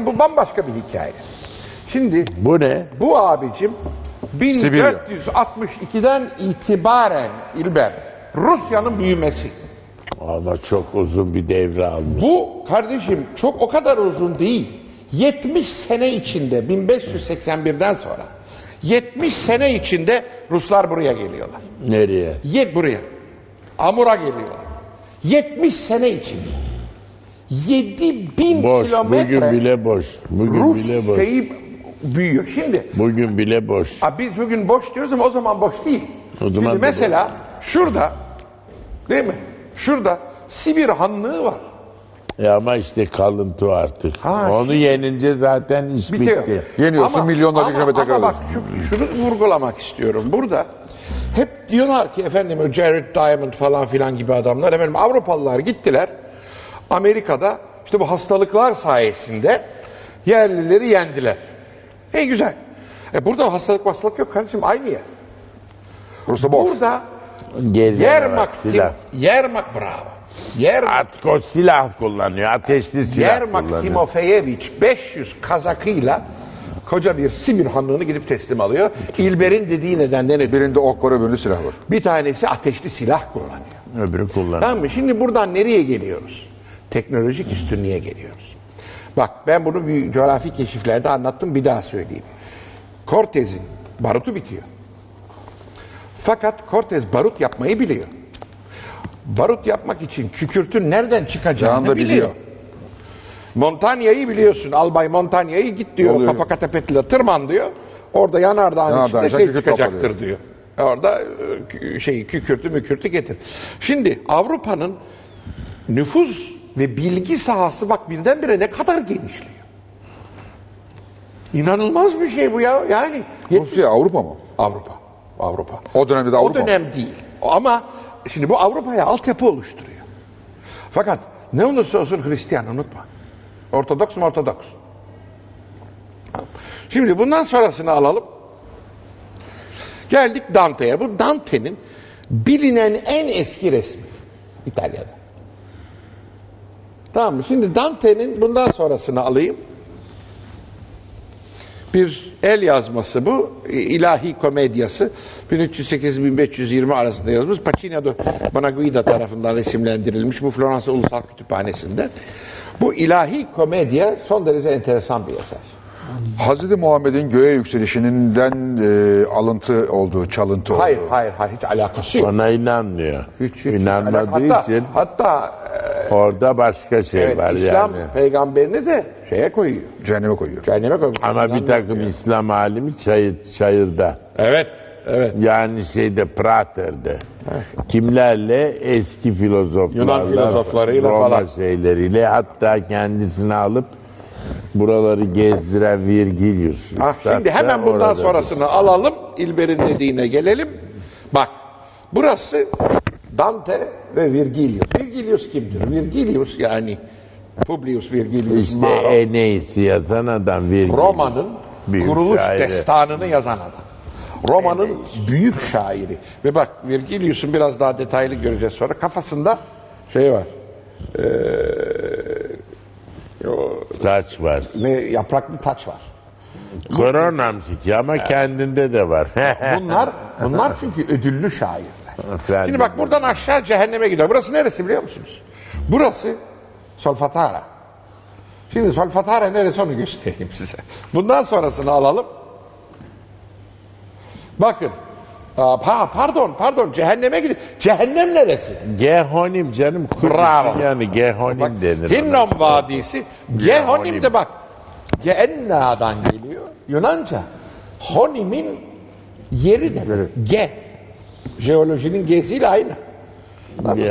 Bu bambaşka bir hikaye. Şimdi Bu ne? bu abicim Sibirya. 1462'den itibaren İlber Rusya'nın büyümesi. Ama çok uzun bir devre almış. Bu kardeşim çok o kadar uzun değil. 70 sene içinde 1581'den sonra 70 sene içinde Ruslar buraya geliyorlar. Nereye? Yet buraya. Amur'a geliyorlar. 70 sene içinde. 7000 Boş. kilometre Bugün bile boş. Bugün Rus bile boş. şeyi büyüyor. Şimdi Bugün bile boş. Ha, biz bugün boş diyoruz ama o zaman boş değil. O zaman Şimdi da mesela şurada değil mi? Şurada Sibir Hanlığı var. E ama işte kalıntı o artık. Ha, Onu yenince zaten iş Bitiyor. bitti. Yeniyorsun, milyonlarca ama- kilometre Ama bak şu, şunu vurgulamak istiyorum. Burada hep diyorlar ki efendim o Jared Diamond falan filan gibi adamlar efendim Avrupalılar gittiler. Amerika'da işte bu hastalıklar sayesinde yerlileri yendiler. E güzel. E burada hastalık hastalık yok kardeşim aynı yer. Burası boş. Burada Gezen Yermak, silah. Yermak bravo. Yermak, Artık o silah kullanıyor. Ateşli silah Yermak kullanıyor. Timofeyeviç 500 kazakıyla koca bir Sibir hanlığını gidip teslim alıyor. İlber'in dediği nedenden nedir? Birinde ok var öbüründe silah var. Bir tanesi ateşli silah kullanıyor. Öbürü kullanıyor. Tamam mı? Şimdi buradan nereye geliyoruz? Teknolojik üstünlüğe geliyoruz. Bak ben bunu bir coğrafi keşiflerde anlattım bir daha söyleyeyim. Cortez'in barutu bitiyor. Fakat Cortez barut yapmayı biliyor. Barut yapmak için kükürtün nereden çıkacağını biliyor. biliyor. Montanya'yı biliyorsun. Albay Montanya'yı git diyor. Papakatepetli'de tırman diyor. Orada yanardağın Yanardağın içinde şey çıkacaktır toplanıyor. diyor. Orada e, şey kükürtü mükürtü getir. Şimdi Avrupa'nın nüfus ve bilgi sahası bak birdenbire ne kadar genişliyor. İnanılmaz bir şey bu ya. Yani Rusya Avrupa mı? Avrupa. Avrupa. O dönemde de Avrupa O mı? dönem değil. Ama şimdi bu Avrupa'ya altyapı oluşturuyor. Fakat ne olursa olsun Hristiyan unutma. Ortodoks mu Ortodoks? Şimdi bundan sonrasını alalım. Geldik Dante'ye. Bu Dante'nin bilinen en eski resmi. İtalya'da. Tamam mı? Şimdi Dante'nin bundan sonrasını alayım. Bir el yazması bu. İlahi komedyası. 1308-1520 arasında yazılmış. Pacino de Bonaguida tarafından resimlendirilmiş. Bu Floransa Ulusal Kütüphanesi'nde. Bu ilahi komedya son derece enteresan bir eser. Hazreti Muhammed'in göğe yükselişinden e, alıntı olduğu, çalıntı Hayır, olduğu. hayır, hayır. Hiç alakası yok. Ona inanmıyor. Hiç, hiç, İnanmadığı hatta, için Hatta e, orada başka şey evet, var İslam yani. peygamberini de şeye koyuyor. Cehenneme koyuyor. Cehenneme koyuyor. Ama bir takım İslam alimi çayır, çayırda. Evet, evet. Yani şeyde Prater'de. Kimlerle? Eski filozoflarla. Yunan filozoflarıyla Roma falan. şeyleriyle. Hatta kendisini alıp buraları gezdiren Virgilius. Ah, şimdi hemen bundan sonrasını alalım. İlber'in dediğine gelelim. Bak, burası Dante ve Virgilius. Virgilius kimdir? Virgilius yani Publius Virgilius İşte Maro. Eneis'i yazan adam Virgilius. Roma'nın kuruluş şairi. destanını yazan adam. Roma'nın büyük şairi. Ve bak Virgilius'un biraz daha detaylı göreceğiz sonra. Kafasında şey var. Ee, o, Saç var. ne yapraklı taç var. Koronamsiki ama kendinde de var. Bunlar bunlar çünkü ödüllü şairler. Efendim. Şimdi bak buradan aşağı cehenneme gidiyor. Burası neresi biliyor musunuz? Burası Solfatara. Şimdi Solfatara neresi onu göstereyim size. Bundan sonrasını alalım. Bakın. Aa, pa- pardon pardon cehenneme gidiyor. Cehennem neresi? Gehonim canım. Kudüs'ün Bravo. Yani Gehonim Bak, denir. Hinnom ona. Vadisi. Gehonim de bak. Geenna'dan geliyor. Yunanca. Honim'in yeri demek. Ge. Jeolojinin G'siyle aynı.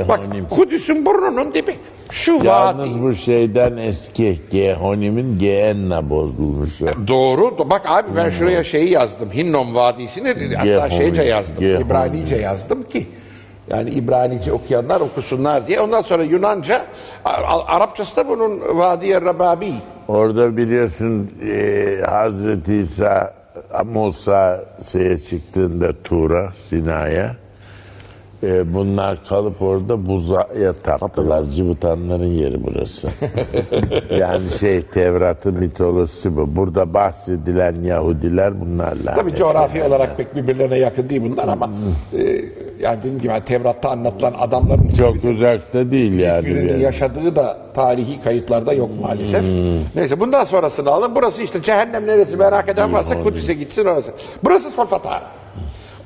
Bak. Kudüs'ün burnunun dibi. Şu Yalnız vadi. bu şeyden eski. Gehonim'in Geenna bozulmuş. Doğru. Bak abi ben şuraya şeyi yazdım. Hinnom Vadisi'ni hatta Gehonim, şeyce yazdım. Gehonim. İbranice yazdım ki yani İbranice okuyanlar okusunlar diye. Ondan sonra Yunanca, Arapçası da bunun Vadiye Rababi. Orada biliyorsun e, Hazreti İsa Musa şeye çıktığında Tur'a, Sina'ya e, bunlar kalıp orada buza yatardılar. Cıvıtanların yeri burası. yani şey Tevrat'ın mitolojisi bu. Burada bahsedilen Yahudiler bunlarla. Tabii coğrafi olarak pek birbirlerine yakın değil bunlar ama e, yani dediğim gibi yani Tevrat'ta anlatılan adamların çok uzakta değil yani. hiçbirinin yaşadığı da tarihi kayıtlarda yok maalesef. Neyse bundan sonrasını alın. Burası işte cehennem neresi merak eden varsa Kudüs'e gitsin orası. Burası Solfatara.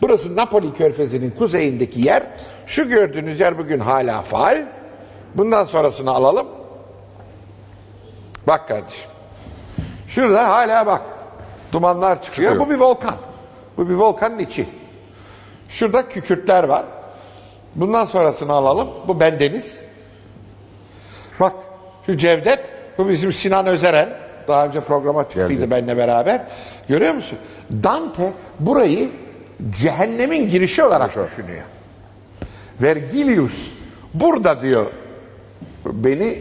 Burası Napoli körfezinin kuzeyindeki yer. Şu gördüğünüz yer bugün hala faal. Bundan sonrasını alalım. Bak kardeşim. Şurada hala bak. Dumanlar çıkıyor. Çıkıyor. Bu bir volkan. Bu bir volkanın içi. Şurada kükürtler var. Bundan sonrasını alalım. Bu bendeniz. Bak şu Cevdet. Bu bizim Sinan Özeren. Daha önce programa çıktıydı Geldi. benimle beraber. Görüyor musun? Dante burayı cehennemin girişi olarak düşünüyor. Vergilius burada diyor beni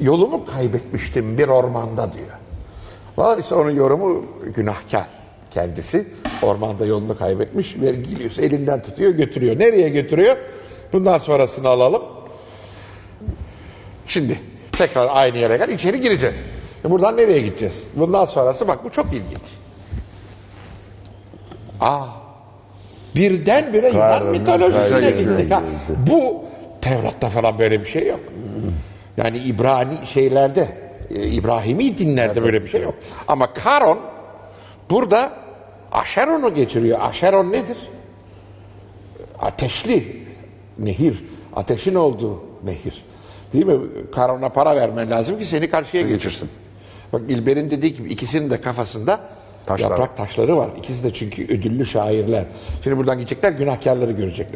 yolumu kaybetmiştim bir ormanda diyor. Var işte onun yorumu günahkar kendisi. Ormanda yolunu kaybetmiş. Vergilius elinden tutuyor götürüyor. Nereye götürüyor? Bundan sonrasını alalım. Şimdi tekrar aynı yere gel. içeri gireceğiz. E buradan nereye gideceğiz? Bundan sonrası bak bu çok ilginç. Aa, birdenbire Yunan mitolojisine gittik. Ha. Bu Tevrat'ta falan böyle bir şey yok. Yani İbrani şeylerde, e, İbrahimi dinlerde böyle bir şey yok. Ama Karon burada Aşeron'u getiriyor. Aşeron nedir? Ateşli nehir. Ateşin olduğu nehir. Değil mi? Karon'a para vermen lazım ki seni karşıya geçirsin. Bak İlber'in dediği gibi ikisinin de kafasında Taşlar. yaprak taşları var. İkisi de çünkü ödüllü şairler. Şimdi buradan gidecekler günahkarları görecekler.